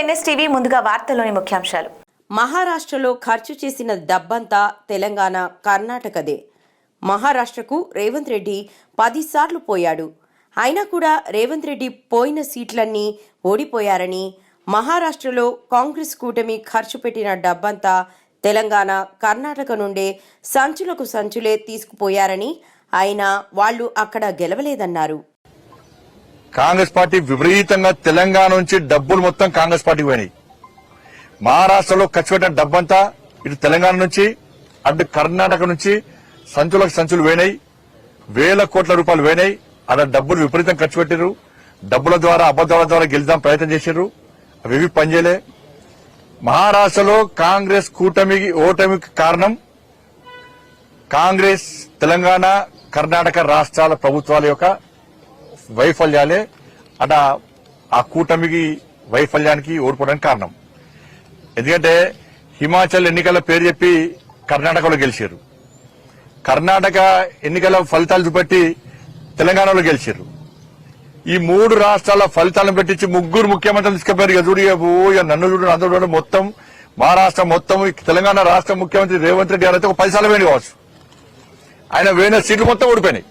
NSTV ముందుగా వార్తల్లోని ముఖ్యాంశాలు. మహారాష్ట్రలో ఖర్చు చేసిన డబ్బంతా తెలంగాణ కర్ణాటకదే. మహారాష్ట్రకు రేవంత్ రెడ్డి పదిసార్లు పోయాడు. అయినా కూడా రేవంత్ రెడ్డి పోయిన సీట్లన్నీ ఓడిపోయారని మహారాష్ట్రలో కాంగ్రెస్ కూటమి ఖర్చు పెట్టిన డబ్బంతా తెలంగాణ కర్ణాటక నుండే సంచులకు సంచులే తీసుకుపోయారని అయినా వాళ్ళు అక్కడ గెలవలేదన్నారు. కాంగ్రెస్ పార్టీ విపరీతంగా తెలంగాణ నుంచి డబ్బులు మొత్తం కాంగ్రెస్ పార్టీకి పోయినాయి. మహారాష్ట్రలో ఖర్చు పెట్టిన డబ్బంతా ఇటు తెలంగాణ నుంచి అటు కర్ణాటక నుంచి సంచులకు సంచులు వేనాయి వేల కోట్ల రూపాయలు వేనాయి అలా డబ్బులు విపరీతం ఖర్చు పెట్టారు డబ్బుల ద్వారా అబద్దాల ద్వారా గెలుద్దాం ప్రయత్నం చేశారు అవి ఏవి పనిచేయలే మహారాష్ట్రలో కాంగ్రెస్ కూటమికి ఓటమికి కారణం కాంగ్రెస్ తెలంగాణ కర్ణాటక రాష్ట్రాల ప్రభుత్వాల యొక్క వైఫల్యాలే అట ఆ కూటమికి వైఫల్యానికి ఓడిపోవడానికి కారణం. ఎందుకంటే హిమాచల్ ఎన్నికల పేరు చెప్పి కర్ణాటకలో గెలిచారు. కర్ణాటక ఎన్నికల ఫలితాలు బట్టి తెలంగాణలో గెలిచారు. ఈ మూడు రాష్ట్రాల ఫలితాలను పెట్టించి ముగ్గురు ముఖ్యమంత్రులు తీసుకుపోయారు ఇక ఓ నన్ను చూడు అందరూ చూడు మొత్తం మహారాష్ట్ర మొత్తం తెలంగాణ రాష్ట్ర ముఖ్యమంత్రి రేవంత్ రెడ్డి గారు అయితే ఒక పది సార్లు వేణి కావచ్చు. ఆయన వేణ సీట్లు మొత్తం ఓడిపోయినాయి.